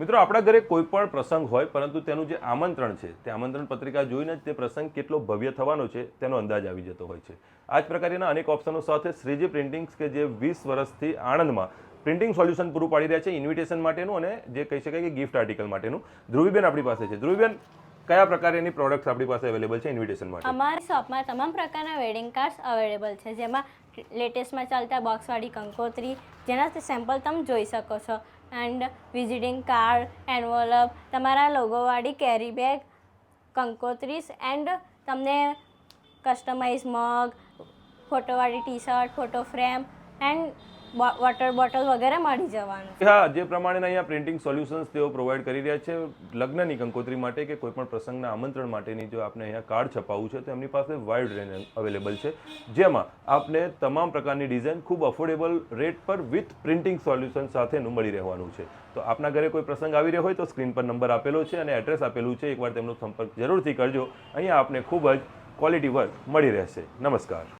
મિત્રો, આપણા ઘરે કોઈ પણ પ્રસંગ હોય, પરંતુ તેનું જે આમંત્રણ છે, તે આમંત્રણ પત્રિકા જોઈને જ તે પ્રસંગ કેટલો ભવ્ય થવાનો છે, તેનો અંદાજ આવી જતો હોય છે. આ જ પ્રકારના અનેક ઓપ્શનો સાથે શ્રીજી પ્રિન્ટિંગ્સ કે જે વીસ વર્ષથી આણંદમાં પ્રિન્ટિંગ સોલ્યુશન પૂરું પાડી રહ્યા છે, ઇન્વિટેશન માટેનું અને જે કહી શકાય કે ગિફ્ટ આર્ટિકલ માટેનું. ધ્રુવીબેન આપણી પાસે છે. ધ્રુવીબેન કયા પ્રકારની પ્રોડક્ટ્સ આપણી પાસે અવેલેબલ છે ઇન્વિટેશન માટે? અમારી શોપમાં તમામ પ્રકારના વેડિંગ કાર્ડ્સ અવેલેબલ છે. જેમાં લેટેસ્ટમાં ચાલતા બોક્સવાળી કંકોત્રી, જેનાથી સેમ્પલ તમે જોઈ શકો છો. એન્ડ વિઝિટિંગ કાર્ડ એન્વોલપ તમારા લોગોવાળી કેરી બેગ કંકોત્રીસ એન્ડ તમને customise mug ફોટોવાળી T shirt photo frame and water bottle વગેરે મળી જવાનું. હા, જે પ્રમાણે અહીંયા પ્રિન્ટિંગ સોલ્યુશન્સ તેઓ પ્રોવાઈડ કરી રહ્યા છે, લગ્નની કંકોત્રી માટે કે કોઈ પણ પ્રસંગના આમંત્રણ માટેની જો આપને અહીંયા કાર્ડ છપાવવું છે, તો એમની પાસે વાઇડ રેન્જ અવેલેબલ છે. જેમાં આપને તમામ પ્રકારની ડિઝાઇન ખૂબ અફોર્ડેબલ રેટ પર વિથ પ્રિન્ટિંગ સોલ્યુશન સાથેનું મળી રહેવાનું છે. તો આપના ઘરે કોઈ પ્રસંગ આવી રહ્યો હોય તો સ્ક્રીન પર નંબર આપેલો છે અને એડ્રેસ આપેલું છે. એકવાર તેમનો સંપર્ક જરૂરથી કરજો. અહીંયા આપને ખૂબ જ ક્વોલિટી વર્ક મળી રહેશે. નમસ્કાર.